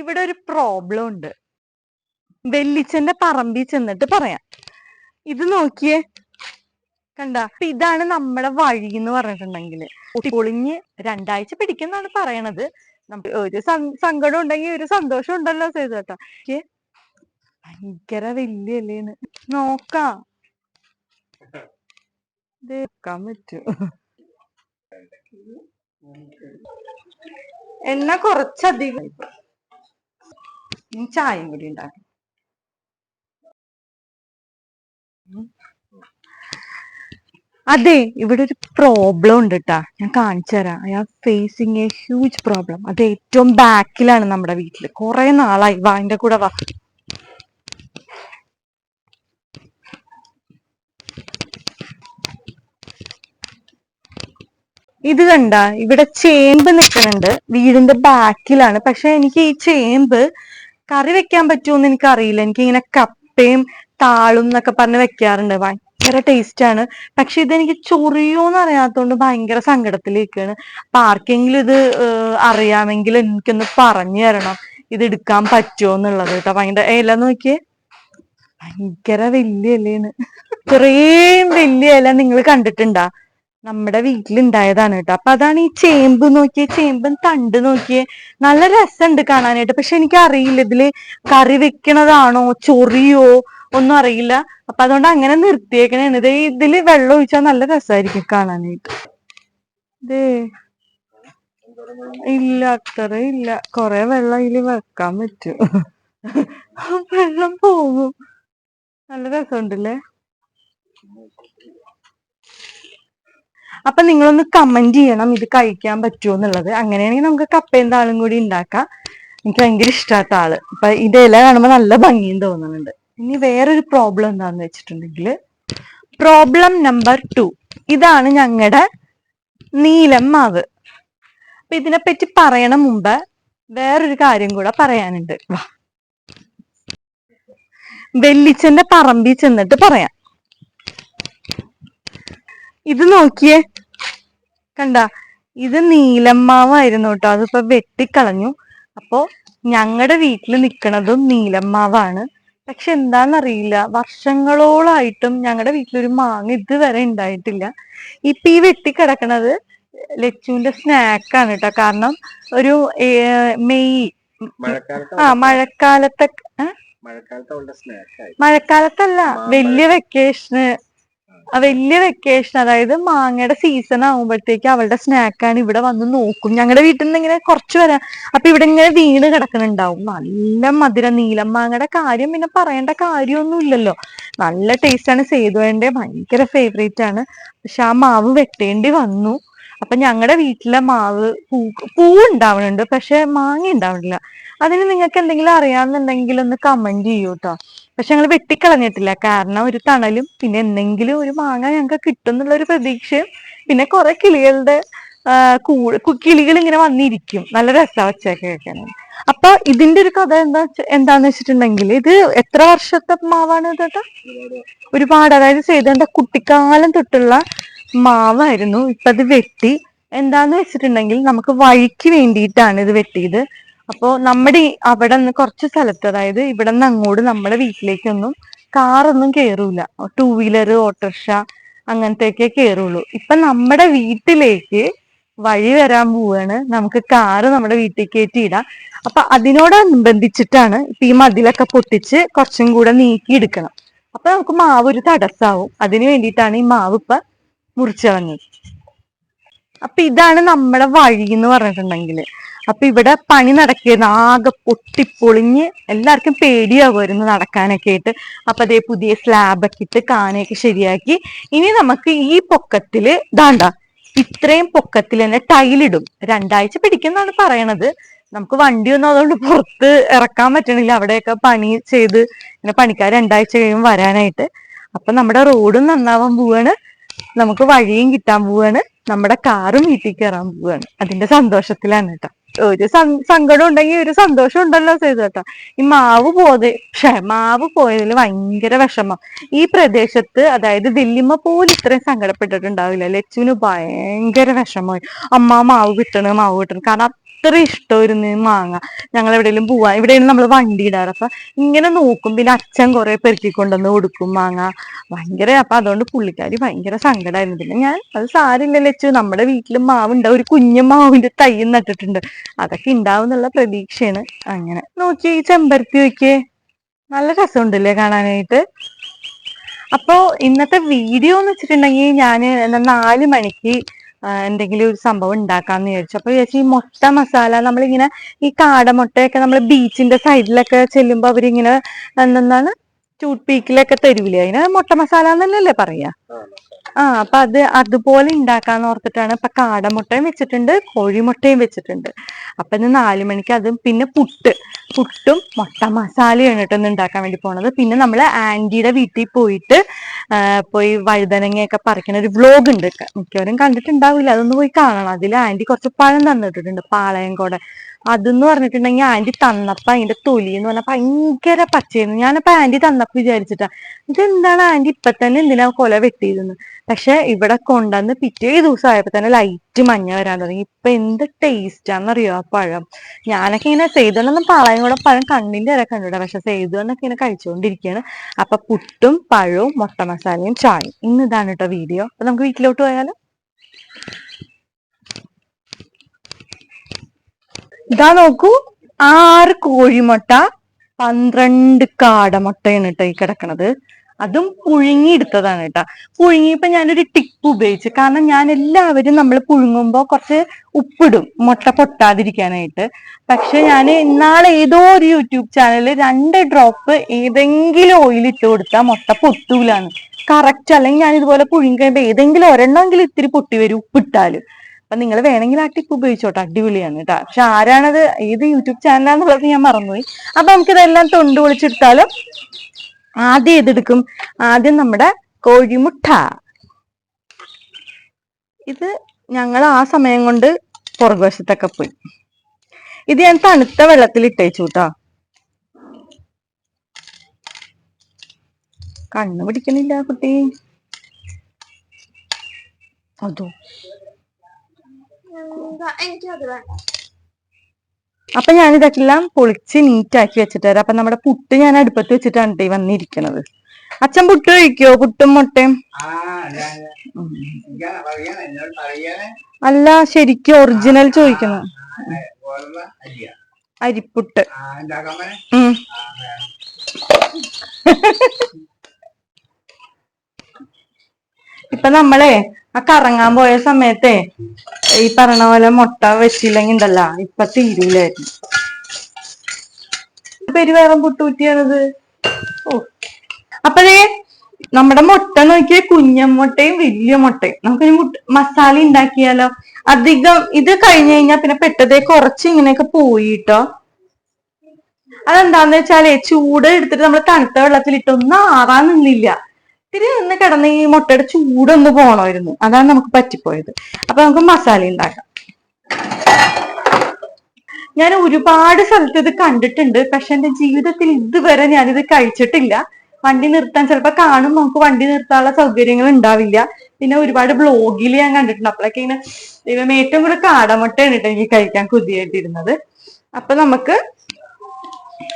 ഇവിടെ ഒരു പ്രോബ്ലം ഉണ്ട്. വെല്ലിച്ചന്റെ പറമ്പിൽ ചെന്നിട്ട് പറയാം. ഇത് നോക്കിയേ. കണ്ട? ഇതാണ് നമ്മുടെ വഴി എന്ന് പറഞ്ഞിട്ടുണ്ടെങ്കിൽ. പൊളിഞ്ഞ് രണ്ടാഴ്ച പിടിക്കുന്നാണ് പറയണത്. നമുക്ക് ഒരു സങ്കടം ഉണ്ടെങ്കിൽ ഒരു സന്തോഷം ഉണ്ടല്ലോ സേതുട്ടാ. ഭയങ്കര വലിയല്ലേന്ന് നോക്കാം. ഇത് വെക്കാൻ പറ്റൂ. എണ്ണ കുറച്ചധികം. ഇനി ചായയും കൂടി ഉണ്ടാക്കാം. അതെ ഇവിടെ ഒരു പ്രോബ്ലം ഉണ്ട് കേട്ടാ ഞാൻ കാണിച്ചു തരാം. Are facing a huge problem അത് ഏറ്റവും ബാക്കിലാണ് നമ്മുടെ വീട്ടിൽ കുറെ നാളായി. വാ എന്റെ കൂടെ വാ. ഇത് കണ്ട ഇവിടെ ചേമ്പ് നിൽക്കുന്നുണ്ട് വീടിന്റെ ബാക്കിലാണ് പക്ഷെ എനിക്ക് ഈ ചേമ്പ് കറി വെക്കാൻ പറ്റുമോന്ന് എനിക്ക് അറിയില്ല എനിക്ക് ഇങ്ങനെ കപ്പയും താളും എന്നൊക്കെ പറഞ്ഞ് വെക്കാറുണ്ട്. ഭയങ്കര ടേസ്റ്റ് ആണ്. പക്ഷെ ഇതെനിക്ക് ചൊറിയോന്ന് അറിയാത്തതുകൊണ്ട് ഭയങ്കര സങ്കടത്തിലേക്കാണ് അപ്പൊ ആർക്കെങ്കിലും ഇത് അറിയാമെങ്കിൽ എനിക്കൊന്ന് പറഞ്ഞു തരണം. ഇത് എടുക്കാൻ പറ്റുമോ എന്നുള്ളത് കേട്ടോ. ഭയങ്കര ഇല നോക്കിയേ. ഭയങ്കര വലിയ ഇലയാണ്. ഇത്രയും വലിയ ഇല നിങ്ങൾ കണ്ടിട്ടുണ്ടാ? നമ്മുടെ വീട്ടിലുണ്ടായതാണ് കേട്ടോ. അപ്പൊ അതാണ് ഈ ചേമ്പ് നോക്കിയേ ചേമ്പും തണ്ട് നോക്കിയേ നല്ല രസമുണ്ട് കാണാനായിട്ട്. പക്ഷെ എനിക്ക് അറിയില്ല ഇതിൽ കറി വെക്കണതാണോ ചൊറിയോ ഒന്നും അറിയില്ല. അപ്പൊ അതുകൊണ്ട് അങ്ങനെ നിർത്തിയേക്കണേണ്. ഇത് ഇതിൽ വെള്ളം ഒഴിച്ചാൽ നല്ല രസമായിരിക്കും കാണാനായിട്ട്. ഇതേ ഇല്ല അത്ര ഇല്ല. കൊറേ വെള്ളം ഇതിൽ വെക്കാൻ പറ്റും. വെള്ളം പോകും. നല്ല രസമുണ്ടല്ലേ? അപ്പൊ നിങ്ങളൊന്ന് കമന്റ് ചെയ്യണം ഇത് കഴിക്കാൻ പറ്റുമോ എന്നുള്ളത്. അങ്ങനെയാണെങ്കിൽ നമുക്ക് കപ്പയും താളും കൂടി ഉണ്ടാക്കാം. എനിക്ക് ഭയങ്കര ഇഷ്ടാത്ത ആൾ. അപ്പൊ ഇത് ഇല കാണുമ്പോ നല്ല ഭംഗിയും തോന്നുന്നുണ്ട്. ഇനി വേറൊരു പ്രോബ്ലം എന്താന്ന് വെച്ചിട്ടുണ്ടെങ്കിൽ പ്രോബ്ലം നമ്പർ ടു ഇതാണ് ഞങ്ങളുടെ നീലം മാവ്. അപ്പൊ ഇതിനെപ്പറ്റി പറയണ മുമ്പ് വേറൊരു കാര്യം കൂടെ പറയാനുണ്ട്. വാ. വെല്ലിച്ചന്റെ പറമ്പിൽ ചെന്നിട്ട് പറയാം. ഇത് നോക്കിയേ. കണ്ട ഇത് നീലമ്മാവായിരുന്നു കേട്ടോ. അതിപ്പോ വെട്ടിക്കളഞ്ഞു. അപ്പോ ഞങ്ങളുടെ വീട്ടിൽ നിൽക്കുന്നതും നീലമ്മാവാണ്. പക്ഷെ എന്താണെന്നറിയില്ല വർഷങ്ങളോളായിട്ടും ഞങ്ങളുടെ വീട്ടിലൊരു മാങ്ങ ഇതുവരെ ഉണ്ടായിട്ടില്ല ഇപ്പൊ ഈ വെട്ടിക്കിടക്കണത് ലച്ചുവിന്റെ സ്നാക്കാണ് കേട്ടോ. കാരണം ഒരു മെയ് ആ? മഴക്കാലത്ത് മഴക്കാലത്തല്ല വലിയ വെക്കേഷന് വലിയ വെക്കേഷൻ അതായത് മാങ്ങയുടെ സീസൺ ആകുമ്പോഴത്തേക്ക് അവളുടെ സ്നാക്കാണ് ഇവിടെ വന്ന് നോക്കും. ഞങ്ങളുടെ വീട്ടിൽ നിന്ന് ഇങ്ങനെ കുറച്ച് വരാം. അപ്പൊ ഇവിടെ ഇങ്ങനെ വീണ് കിടക്കുന്നുണ്ടാവും നല്ല മധുര നീലം മാങ്ങയുടെ കാര്യം പിന്നെ പറയേണ്ട കാര്യമൊന്നും ഇല്ലല്ലോ. നല്ല ടേസ്റ്റ് ആണ് സേതുവേന്റെ ഭയങ്കര ഫേവറേറ്റ് ആണ്. പക്ഷെ ആ മാവ് വെട്ടേണ്ടി വന്നു. അപ്പൊ ഞങ്ങളുടെ വീട്ടിലെ മാവ് പൂ പൂ ഉണ്ടാവണുണ്ട്. പക്ഷെ മാങ്ങ ഉണ്ടാവണില്ല. അതിന് നിങ്ങൾക്ക് എന്തെങ്കിലും അറിയാമെന്നുണ്ടെങ്കിൽ ഒന്ന് കമന്റ് ചെയ്യൂ കേട്ടോ പക്ഷെ ഞങ്ങൾ വെട്ടിക്കളഞ്ഞിട്ടില്ല. കാരണം ഒരു തണലും പിന്നെ എന്തെങ്കിലും ഒരു മാങ്ങ ഞങ്ങൾക്ക് കിട്ടും എന്നുള്ള ഒരു പ്രതീക്ഷയും പിന്നെ കുറെ കിളികളുടെ കിളികൾ ഇങ്ങനെ വന്നിരിക്കും. നല്ല രസമാണ് ഒച്ചയൊക്കെ കേൾക്കാനാണ് അപ്പൊ ഇതിന്റെ ഒരു കഥ എന്താ എന്താന്ന് വെച്ചിട്ടുണ്ടെങ്കിൽ ഇത് എത്ര വർഷത്തെ മാവാണ് ഇതേട്ടാ ഒരുപാട്. അതായത് ചെയ്തേണ്ട കുട്ടിക്കാലം തൊട്ടുള്ള മാവായിരുന്നു. ഇപ്പൊ അത് വെട്ടി. എന്താന്ന് വെച്ചിട്ടുണ്ടെങ്കിൽ നമുക്ക് വഴിക്ക് വേണ്ടിയിട്ടാണ് ഇത് വെട്ടിയത്. അപ്പോ നമ്മുടെ അവിടെ നിന്ന് കുറച്ച് സ്ഥലത്ത് അതായത് ഇവിടെ നിന്ന് അങ്ങോട്ട് നമ്മുടെ വീട്ടിലേക്കൊന്നും കാറൊന്നും കേറൂല. ടൂ വീലർ ഓട്ടോറിക്ഷ അങ്ങനത്തെയൊക്കെ കേറുള്ളൂ. ഇപ്പൊ നമ്മുടെ വീട്ടിലേക്ക് വഴി വരാൻ പോവാണ്. നമുക്ക് കാറ് നമ്മുടെ വീട്ടിൽ കയറ്റിയിടാം അപ്പൊ അതിനോടനുബന്ധിച്ചിട്ടാണ് ഇപ്പൊ ഈ മതിലൊക്കെ പൊട്ടിച്ച് കുറച്ചും കൂടെ നീക്കി എടുക്കണം. അപ്പൊ നമുക്ക് മാവ് ഒരു തടസ്സാവും. അതിനു വേണ്ടിയിട്ടാണ് ഈ മാവ് ഇപ്പൊ മുറിച്ചിറങ്ങി അപ്പൊ ഇതാണ് നമ്മുടെ വഴി എന്ന് പറഞ്ഞിട്ടുണ്ടെങ്കിൽ അപ്പൊ ഇവിടെ പണി നടക്കിയത് ആകെ പൊട്ടിപ്പൊളിഞ്ഞ് എല്ലാവർക്കും പേടിയാവുമായിരുന്നു നടക്കാനൊക്കെ ആയിട്ട്. അപ്പൊ അതേ പുതിയ സ്ലാബൊക്കെ ഇട്ട് കാനയൊക്കെ ശരിയാക്കി. ഇനി നമുക്ക് ഈ പൊക്കത്തിൽ ദാണ്ട ഇത്രയും പൊക്കത്തിൽ തന്നെ ടൈലിടും രണ്ടാഴ്ച പിടിക്കുന്നാണ് പറയണത്. നമുക്ക് വണ്ടിയൊന്നും അതുകൊണ്ട് പുറത്ത് ഇറക്കാൻ പറ്റണില്ല. അവിടെയൊക്കെ പണി ചെയ്ത് ഇങ്ങനെ പണിക്കാർ രണ്ടാഴ്ച കഴിയും വരാനായിട്ട്. അപ്പൊ നമ്മുടെ റോഡും നന്നാവാൻ പോവാണ്. നമുക്ക് വഴിയും കിട്ടാൻ പോവാണ്. നമ്മുടെ കാറും വീട്ടിൽ കയറാൻ പോവാണ്. അതിന്റെ സന്തോഷത്തിലാണ് കേട്ടോ. ഒരു സങ്കടം ഉണ്ടെങ്കിൽ ഒരു സന്തോഷം ഉണ്ടല്ലോ ചെയ്തു കേട്ടോ. ഈ മാവ് പോയത് ക്ഷേ മാവ് പോയതിൽ ഭയങ്കര വിഷമം. ഈ പ്രദേശത്ത് അതായത് വല്യമ്മ പോലും ഇത്രയും സങ്കടപ്പെട്ടിട്ടുണ്ടാവില്ല. ലച്ചുവിന് ഭയങ്കര വിഷമമായി. അമ്മ മാവ് കിട്ടണ് മാവ് കിട്ടണം. കാരണം അത്ര ഇഷ്ടമായിരുന്നു മാങ്ങ. ഞങ്ങൾ എവിടെയെങ്കിലും പോവാ. ഇവിടെയാണ് നമ്മൾ വണ്ടി ഇടാറ്. അപ്പൊ ഇങ്ങനെ നോക്കും. പിന്നെ അച്ഛൻ കുറെ പെറുക്കി കൊണ്ടുവന്ന് കൊടുക്കും മാങ്ങ. ഭയങ്കര അപ്പൊ അതുകൊണ്ട് പുള്ളിക്കാരി ഭയങ്കര സങ്കടമായിരുന്നു പിന്നെ ഞാൻ അത് സാരില്ല വെച്ചു നമ്മുടെ വീട്ടിലും മാവുണ്ട്. ഒരു കുഞ്ഞു മാവിന്റെ തൈ നട്ടിട്ടുണ്ട്. അതൊക്കെ ഉണ്ടാവും എന്നുള്ള പ്രതീക്ഷയാണ്. അങ്ങനെ നോക്കി. ഈ ചെമ്പരത്തി നോക്കിയേ. നല്ല രസമുണ്ടല്ലേ കാണാനായിട്ട്. അപ്പോ ഇന്നത്തെ വീഡിയോ എന്ന് വെച്ചിട്ടുണ്ടെങ്കിൽ ഞാൻ നാല് മണിക്ക് എന്തെങ്കിലും ഒരു സംഭവം ഉണ്ടാക്കാന്ന് വിചാരിച്ചു. അപ്പൊ വിചാരിച്ചു ഈ മൊത്ത മസാല നമ്മളിങ്ങനെ ഈ കാടമുട്ടയൊക്കെ നമ്മൾ ബീച്ചിന്റെ സൈഡിലൊക്കെ ചെല്ലുമ്പോ അവരിങ്ങനെ എന്താണ് ചൂട് പീക്കിലൊക്കെ തരൂലേ? അതിന് മുട്ട മസാല എന്നല്ലേ പറയാ? ആ അപ്പൊ അത് അതുപോലെ ഉണ്ടാക്കാന്ന് ഓർത്തിട്ടാണ് ഇപ്പൊ കാടമുട്ടയും വെച്ചിട്ടുണ്ട് കോഴിമുട്ടയും വെച്ചിട്ടുണ്ട്. അപ്പൊ ഇന്ന് നാലു മണിക്ക് അതും പിന്നെ പുട്ട്. പുട്ടും മുട്ട മസാലയാണ് കേട്ടോ ഉണ്ടാക്കാൻ വേണ്ടി പോണത്. പിന്നെ നമ്മൾ ആന്റിയുടെ വീട്ടിൽ പോയിട്ട് പോയി വഴുതനങ്ങയൊക്കെ പറിക്കുന്ന ഒരു വ്ലോഗ് ഉണ്ട് മിക്കവരും കണ്ടിട്ടുണ്ടാവില്ല അതൊന്ന് പോയി കാണണം. അതിൽ ആന്റി കുറച്ച് പഴം തന്നിട്ടുണ്ട് പാളയം കൂടെ. അതെന്ന് പറഞ്ഞിട്ടുണ്ടെങ്കിൽ ആന്റി തന്നപ്പോ അതിന്റെ തൊലി എന്ന് പറഞ്ഞാൽ ഭയങ്കര പച്ചയായിരുന്നു. ഞാനപ്പോ ആന്റി തന്നപ്പോ വിചാരിച്ചിട്ടാ ഇതെന്താണ് ആന്റി ഇപ്പൊ തന്നെ എന്തിനാ കൊല വെട്ടിയതെന്ന്? പക്ഷെ ഇവിടെ കൊണ്ടുവന്ന് പിറ്റേ ദിവസം ആയപ്പോ തന്നെ ലൈറ്റ് മഞ്ഞ വരാൻ തുടങ്ങി. ഇപ്പൊ എന്ത് ടേസ്റ്റാന്നറിയോ ആ പഴം? ഞാനൊക്കെ ഇങ്ങനെ സേതുവെന്നൊന്നും പാളയം കൂടെ പഴം കണ്ണിന്റെ വരെ കണ്ടില്ല പക്ഷെ സേതുവെന്നൊക്കെ ഇങ്ങനെ കഴിച്ചുകൊണ്ടിരിക്കുകയാണ്. അപ്പൊ പുട്ടും പഴവും മുട്ട മസാലയും ചായയും. ഇന്ന് ഇതാണ് കേട്ടോ വീഡിയോ അപ്പൊ നമുക്ക് വീട്ടിലോട്ട് പോയാലോ? ഇതാ നോക്കൂ. ആറ് കോഴിമുട്ട പന്ത്രണ്ട് കാടമുട്ടയാണ് കേട്ടോ ഈ കിടക്കണത്. അതും പുഴുങ്ങിയെടുത്തതാണ് കേട്ടോ. പുഴുങ്ങിയപ്പോ ഞാനൊരു ടിപ്പ് ഉപയോഗിച്ചു. കാരണം ഞാൻ എല്ലാവരും നമ്മൾ പുഴുങ്ങുമ്പോ കുറച്ച് ഉപ്പിടും. മുട്ട പൊട്ടാതിരിക്കാനായിട്ട്. പക്ഷെ ഞാൻ ഇന്നാളെ ഏതോ ഒരു യൂട്യൂബ് ചാനലിൽ രണ്ട് ഡ്രോപ്പ് ഏതെങ്കിലും ഓയിൽ ഇട്ട് കൊടുത്താൽ മുട്ട പൊട്ടൂലാണ് കറക്റ്റ്. അല്ലെങ്കിൽ ഞാൻ ഇതുപോലെ പുഴുങ്ങി കഴിയുമ്പോൾ ഏതെങ്കിലും ഒരെണ്ണമെങ്കിലും ഇത്തിരി പൊട്ടി വരും ഉപ്പിട്ടാൽ. അപ്പൊ നിങ്ങൾ വേണമെങ്കിൽ ആ ടിപ്പ് ഉപയോഗിച്ചോട്ടെ. അടിപൊളിയാണ് കേട്ടോ. പക്ഷെ ആരാണത്? ഏത് യൂട്യൂബ് ചാനലാന്നുള്ളത് ഞാൻ മറന്നുപോയി. അപ്പൊ നമുക്കിതെല്ലാം തൊണ്ട് പൊളിച്ചെടുത്താലോ ആദ്യം ഏതെടുക്കും? ആദ്യം നമ്മുടെ കോഴിമുട്ട. ഇത് ഞങ്ങൾ ആ സമയം കൊണ്ട് പുറകുവശത്തൊക്കെ പോയി. ഇത് ഞാൻ തണുത്ത വെള്ളത്തിൽ ഇട്ടേച്ചു കേട്ടോ കണ്ണ് പിടിക്കണില്ല കുട്ടി. അതോ. അപ്പൊ ഞാൻ ഇതെല്ലാം പൊളിച്ച് നീറ്റാക്കി വെച്ചിട്ട് തരാം അപ്പൊ നമ്മുടെ പുട്ട് ഞാൻ അടുപ്പത്ത് വെച്ചിട്ടാണ് ട്ടോ ഈ വന്നിരിക്കണത്. അച്ഛൻ പുട്ട് കഴിക്കോ? പുട്ടും മുട്ടയും. അല്ല ശരിക്കും ഒറിജിനൽ ചോദിക്കുന്നു അരിപ്പുട്ട്. ഉം. ഇപ്പൊ നമ്മളെ ആ കറങ്ങാൻ പോയ സമയത്തെ ഈ പറഞ്ഞ പോലെ മുട്ട വെച്ചില്ലെങ്കിൽ ഉണ്ടല്ല ഇപ്പൊ തീരൂലായിരുന്നു. പെരുവേറം പുട്ടൂറ്റിയാണത് ഓ അപ്പഴേ നമ്മുടെ മുട്ട നോക്കിയ കുഞ്ഞൻ മുട്ടയും വലിയ മുട്ടയും. നമുക്ക് മസാല ഉണ്ടാക്കിയാലോ? അധികം ഇത് കഴിഞ്ഞു കഴിഞ്ഞാൽ പിന്നെ പെട്ടതേ കുറച്ച് ഇങ്ങനെയൊക്കെ പോയിട്ടോ. അതെന്താന്ന് വെച്ചാലേ ചൂട് എടുത്തിട്ട് നമ്മൾ തണുത്ത വെള്ളത്തിലിട്ട് ഒന്നും ആറാൻ നിന്നില്ല. ഇത്തിരി ഒന്ന് കിടന്ന് ഈ മുട്ടയുടെ ചൂടൊന്ന് പോണമായിരുന്നു. അതാണ് നമുക്ക് പറ്റിപ്പോയത്. അപ്പൊ നമുക്ക് മസാല ഉണ്ടാക്കാം. ഞാൻ ഒരുപാട് സ്ഥലത്ത് ഇത് കണ്ടിട്ടുണ്ട്. പക്ഷെ എന്റെ ജീവിതത്തിൽ ഇതുവരെ ഞാനിത് കഴിച്ചിട്ടില്ല. വണ്ടി നിർത്താൻ ചിലപ്പോ കാണും നമുക്ക് വണ്ടി നിർത്താനുള്ള സൗകര്യങ്ങൾ ഉണ്ടാവില്ല. പിന്നെ ഒരുപാട് ബ്ലോഗിൽ ഞാൻ കണ്ടിട്ടുണ്ട്. അപ്പോഴൊക്കെ ഇങ്ങനെ ദൈവം ഏറ്റവും കൂടുതൽ കാടമുട്ടയാണ് കേട്ടോ എനിക്ക് കഴിക്കാൻ കുതിയായിട്ടിരുന്നത്. അപ്പൊ നമുക്ക്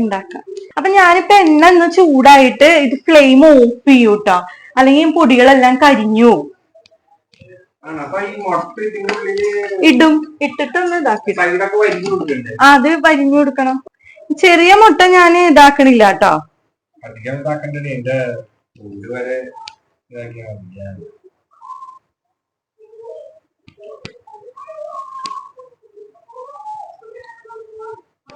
ഉണ്ടാക്കാം. അപ്പൊ ഞാനിപ്പോ എണ്ണ എന്ന് ചൂടായിട്ട് ഇത് ഫ്ലെയിം ഓഫ് ചെയ്യൂ കേട്ടോ അല്ലെങ്കിൽ പൊടികളെല്ലാം കരിഞ്ഞു ഇടും. ഇട്ടിട്ടൊന്ന് ഇതാക്കി അത് വരിഞ്ഞു കൊടുക്കണം. ചെറിയ മുട്ട ഞാൻ ഇതാക്കണില്ല കേട്ടോ. അധികം ഇതാക്കണ്ടേ എന്റെ വരെ ഇതാക്കിയാ മതി ഞാൻ അതിന് കണ്ണൊക്കെ പോകുന്നുണ്ടോ?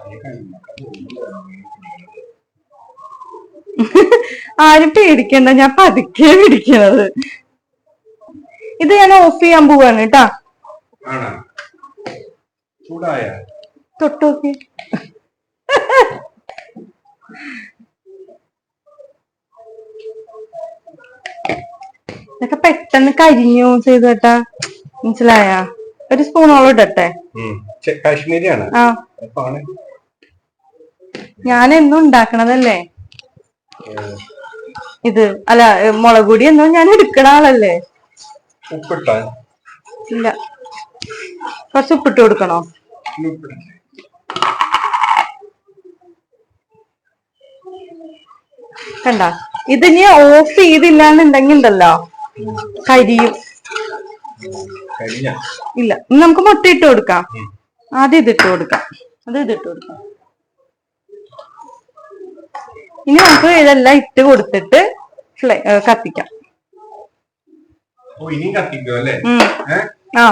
ആരും പേടിക്കണ്ട ഞാൻ പതുക്കെ പിടിക്കണത് ഇത് ഞാൻ ഓഫ് ചെയ്യാൻ പോവാണ് കേട്ടാ. തൊട്ടോക്കെ. ഇതൊക്കെ പെട്ടെന്ന് കരിഞ്ഞു ചെയ്തു കേട്ടാ. മനസ്സിലായ? ഒരു സ്പൂണോളം ഇടട്ടെ. കാശ്മീരിയാണ്? ആ. ഞാൻ എന്നും ഉണ്ടാക്കണതല്ലേ? ഇത് അല്ല മുളക് പൊടി എന്നും ഞാൻ എടുക്കണ ആളല്ലേ? ഉപ്പിട്ടാൻ ഇല്ല. കുറച്ച് ഉപ്പിട്ട് കൊടുക്കണോ? കണ്ട. ഇത് കണ്ട ഇതിനി ഓഫ് ചെയ്തില്ലാന്നുണ്ടെങ്കിൽ ഉണ്ടല്ലോ കരിയും. ഇല്ല. നമുക്ക് മുട്ട ഇട്ട് കൊടുക്കാം. ആദ്യം ഇതിട്ട് കൊടുക്കാം. അത് ഇതിട്ട് കൊടുക്കാം. ഇനി നമുക്ക് ഇതെല്ലാം ഇട്ട് കൊടുത്തിട്ട് കത്തിക്കാം. ഓ ഇനിയും കത്തിക്കോ അല്ലേ? ആ.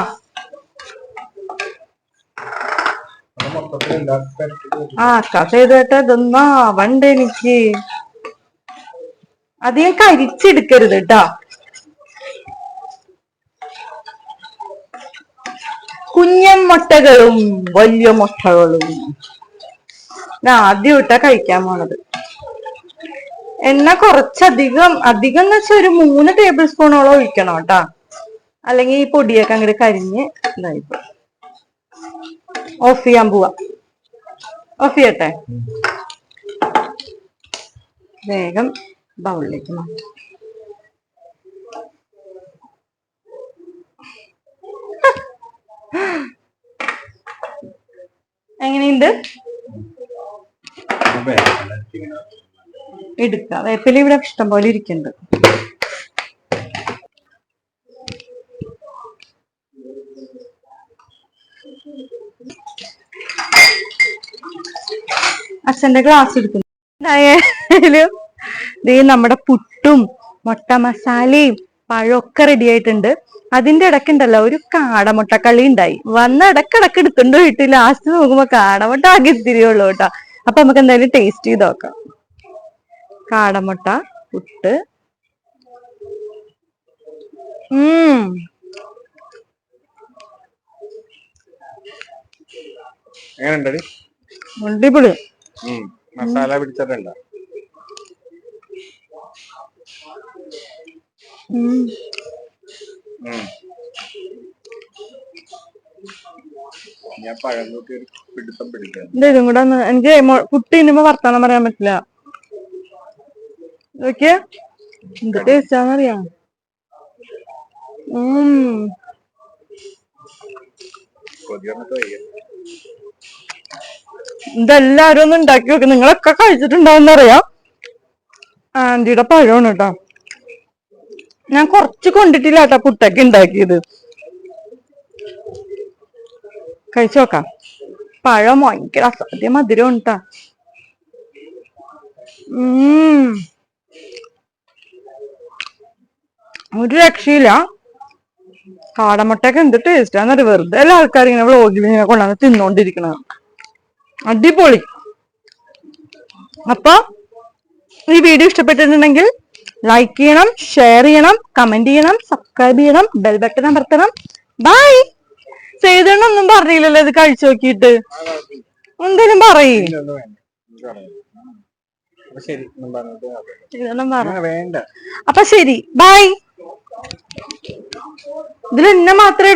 ആ കഥ ചെയ്തിട്ട് ഇതൊന്നാ വണ്ട് എനിക്ക്. അധികം കരിച്ചെടുക്കരുത് കേട്ടാ കുഞ്ഞൻ മുട്ടകളും വലിയ മുട്ടകളും. ഞാൻ ആദ്യം ഇട്ടാ കഴിക്കാൻ പോണത്. എണ്ണ കുറച്ചധികം അധികം എന്ന് വെച്ചാൽ ഒരു മൂന്ന് ടേബിൾ സ്പൂണോളം ഒഴിക്കണം കേട്ടാ. അല്ലെങ്കിൽ ഈ പൊടിയൊക്കെ അങ്ങോട്ട് കരിഞ്ഞ് ഇതായി ഓഫ് ചെയ്യാൻ പോവാ. ഓഫ് ചെയ്യട്ടെ? വേഗം ബൗളിലേക്ക് മാറ്റാം. എങ്ങനെയുണ്ട്? എടുക്കാം. വേപ്പില ഇവിടെ ഇഷ്ടം പോലെ ഇരിക്കുന്നുണ്ട്. അച്ഛന്റെ ഗ്ലാസ് എടുക്കുന്നു. എന്തായാലും ദേ നമ്മുടെ പുട്ടും മുട്ട മസാലയും പഴമൊക്കെ റെഡി ആയിട്ടുണ്ട്. അതിന്റെ ഇടയ്ക്കുണ്ടല്ലോ ഒരു കാടമുട്ടക്കളി ഉണ്ടായി. വന്ന ഇടക്കിടക്ക് എടുത്തുകൊണ്ട് വീട്ടിൽ ലാസ്റ്റ് നോക്കുമ്പോ കാടമുട്ട ആകെ തിരിയുള്ളൂ കേട്ടോ. അപ്പൊ നമുക്ക് എന്തായാലും ടേസ്റ്റ് ചെയ്ത് നോക്കാം. കാടമുട്ട പുട്ട്. അടിപൊളി. മസാല പിടിച്ചിട്ടുണ്ടോ. ഞാൻ പഴം നോക്കി പിടുത്തം പിടിക്കാം ഇതും കൂടെ എനിക്ക് കുട്ടി തിന്നുമ്പോ വർത്താനം പറയാൻ പറ്റില്ല. നോക്കിയ എന്ത് ടേസ്റ്റാന്നറിയാം ഇതെല്ലാരും ഒന്ന് ഉണ്ടാക്കി നോക്കി. നിങ്ങളൊക്കെ കഴിച്ചിട്ടുണ്ടാവും അറിയാം ആന്റിയുടെ പഴമാണ് കേട്ടോ. ഞാൻ കുറച്ച് കൊണ്ടിട്ടില്ല കേട്ടോ പുട്ടൊക്കെ ഉണ്ടാക്കിയത്. കഴിച്ചു നോക്കാം. പഴം ഭയങ്കര അസാധ്യ മധുരം ഉണ്ടാ ഉം. ഒരു രക്ഷയില്ല. കാടമുട്ടയൊക്കെ എന്ത് ടേസ്റ്റ് ടേസ്റ്റാന്നറിയ വെറുതെ എല്ലാ ആൾക്കാരും ഇങ്ങനെ വ്ളോഗിൽ ഇങ്ങനെ കൊണ്ടുവന്ന് തിന്നോണ്ടിരിക്കണത്. അടിപൊളി. അപ്പൊ ഈ വീഡിയോ ഇഷ്ടപ്പെട്ടിട്ടുണ്ടെങ്കിൽ ലൈക്ക് ചെയ്യണം ഷെയർ ചെയ്യണം കമന്റ് ചെയ്യണം സബ്സ്ക്രൈബ് ചെയ്യണം ബെൽ ബട്ടൺ അമർത്തണം. ബൈ ചെയ്തോണ്ടൊന്നും പറഞ്ഞില്ലല്ലോ ഇത് കഴിച്ചു നോക്കിയിട്ട്. എന്തേലും പറയേ. അപ്പൊ ശരി ബൈ ഇതിൽ എന്നെ മാത്രമേ